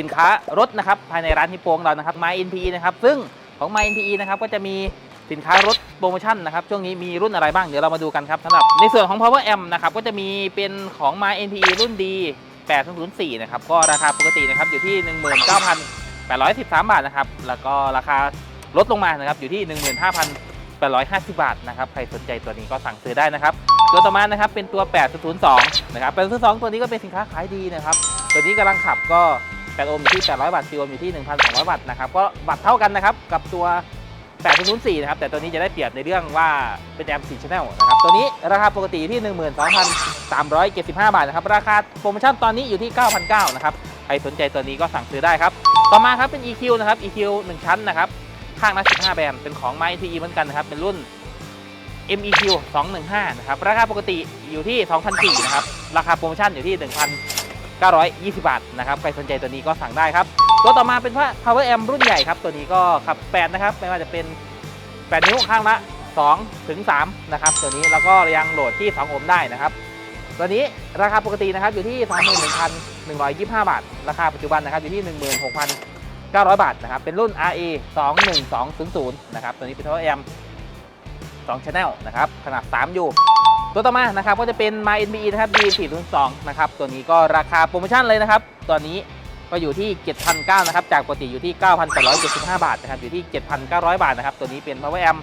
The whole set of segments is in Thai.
สินค้ารถนะครับภายในร้านฮิปโปของเรานะครับ My NPE นะครับซึ่งของ My NPE นะครับก็จะมีสินค้ารถโปรโมชั่นนะครับช่วงนี้มีรุ่นอะไรบ้างเดี๋ยวเรามาดูกันครับสำหรับในส่วนของ Power Amp นะครับก็จะมีเป็นของ My NPE รุ่นดี8004นะครับก็ราคาปกตินะครับอยู่ที่ 19,813 บาทนะครับแล้วก็ราคาลดลงมานะครับอยู่ที่ 15,850 บาทนะครับใครสนใจตัวนี้ก็สั่งซื้อได้นะครับตัวต่อมานะครับเป็นตัว 8002 นะครับ 8002 ตัวนี้ก็เป็นสินค้าขายดีนะครับ ตัวนี้กำลังขับก็ 8โอห์มอยู่ที่ 800 วัตต์4โอห์มอยู่ที่ 1,200 วัตต์นะครับ ก็วัตต์เท่ากันนะครับ กับตัว8004 นะครับ แต่ตัวนี้จะได้เปรียบในเรื่องว่าเป็นแอมป์4 Channel นะครับ ตัวนี้ราคาปกติอยู่ที่ 12,375 บาทนะครับ ราคาโปรโมชั่นตอนนี้อยู่ที่ 9,900 นะครับ ใครสนใจตัวนี้ก็สั่งซื้อได้ครับ ต่อมาครับเป็น EQ นะครับ EQ 1 ชั้นนะครับ ข้างละ 15 แบนด์เป็นของ My TE เหมือนกันนะครับ เป็นรุ่น MEQ 215 นะครับ ราคาปกติอยู่ที่2,004นะครับ ราคาโปรโมชั่นอยู่ที่ 920 บาทนะครับ ใครสนใจตัวนี้ก็สั่งได้ครับ ตัวต่อมาเป็นว่า Power Amp รุ่นใหญ่ครับ ตัวนี้ก็ขับ 8 นะครับ ไม่ว่าจะเป็น 8 นิ้วข้างละ2ถึง3นะครับ ตัวนี้แล้วก็ยังโหลดที่ 2 โอห์มได้นะครับ ตัวนี้ราคาปกตินะครับอยู่ที่21,125 บาท ราคาปัจจุบันนะครับอยู่ที่ 16,900 บาทนะครับ เป็นรุ่น RA 21200นะครับ ตัวนี้เป็น Power Amp 2 Channel นะครับ ขนาด3ยู ตัวต่อมานะครับก็จะเป็น My NBE นะครับ D402 นะครับตัวนี้ก็ราคาโปรโมชั่นเลยนะครับตัวนี้ก็อยู่ที่ 7,900นะครับจากปกติอยู่ที่ 9,875 บาทนะครับอยู่ที่ 7,900 บาทนะครับตัวนี้เป็น Power Amp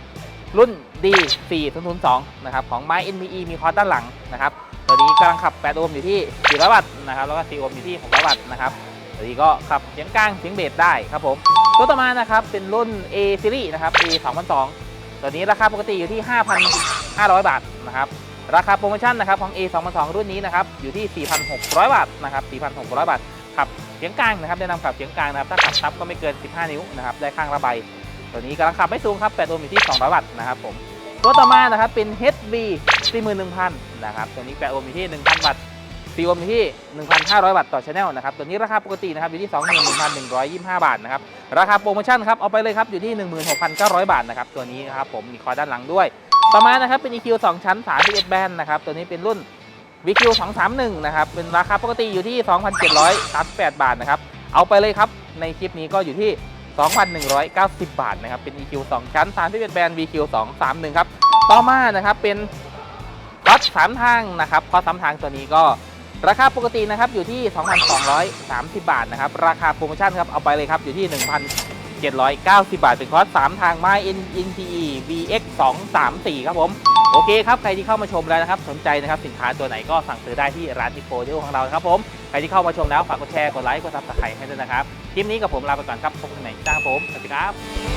รุ่น D402 นะครับของ My NBE มีคอร์สด้านหลังนะครับตัวนี้กำลังขับ 8 โอห์มอยู่ที่ 400 วัตต์นะครับแล้วก็ 4 โอห์มอยู่ที่ 600 วัตต์นะครับตัวนี้ก็ขับเสียงกลางเสียงเบสได้ครับผมตัวต่อมานะครับเป็นรุ่น A Series นะครับ A 2002ตัวนี้ราคาปกติอยู่ที่ 5,500 บาทนะครับ ราคาโปรโมชั่นนะครับของ A 2 0 2รุ่นนี้นะครับอยู่ที่ 4,600 บาทนะครับ 4,600 บาทขับเสียงกลางนะครับแนะนำขับเสียงกลางนะครับถ้าขับซับก็ไม่เกิน 15 นิ้วนะครับได้ข้างระบายตัวนี้กำลังขับไม่สูงครับ8โอห์มอยู่ที่ 200 วัตต์นะครับผมตัวต่อมานะครับเป็น HB 41,000นะครับตัวนี้8โอห์มอยู่ที่ 1,000 วัตต์4โอห์มอยู่ที่ 1,500 วัตต์ต่อชแนลนะครับตัวนี้ราคาปกตินะครับอยู่ที่ 21,125 บาทนะครับราคาโปรโมชั่นครับเอาไปเลยครับอยู่ที่ 16,900 บาทนะครับตัวนี้นะครับผมมีคอด้านหลังด้วย ต่อมานะครับเป็น EQ 2 ชั้น31แบนนะครับตัวนี้เป็นรุ่น VQ 231นะครับเป็นราคาปกติอยู่ที่ 2,738 บาทนะครับเอาไปเลยครับในคลิปนี้ก็อยู่ที่ 2,190 บาทนะครับเป็น EQ 2 ชั้น31แบน VQ 231ครับต่อมานะครับเป็นคอส3ทางนะครับคอส3ทางตัวนี้ก็ราคาปกตินะครับอยู่ที่ 2,230 บาทนะครับราคาโปรโมชั่นครับเอาไปเลยครับอยู่ที่ 790 บาท เป็นคอร์ส3ทางไม้ NTE VX 234ครับผม โอเคครับ ใครที่เข้ามาชมแล้วนะครับ สนใจนะครับ สินค้าตัวไหนก็สั่งซื้อได้ที่ร้านทิปโปเดลของเราครับผม ใครที่เข้ามาชมแล้ว ฝากกดแชร์ กดไลค์ กดซับสไครต์ให้ด้วยนะครับ คลิปนี้กับผมลาไปก่อนครับ พบกันใหม่จ้าครับผม สวัสดีครับ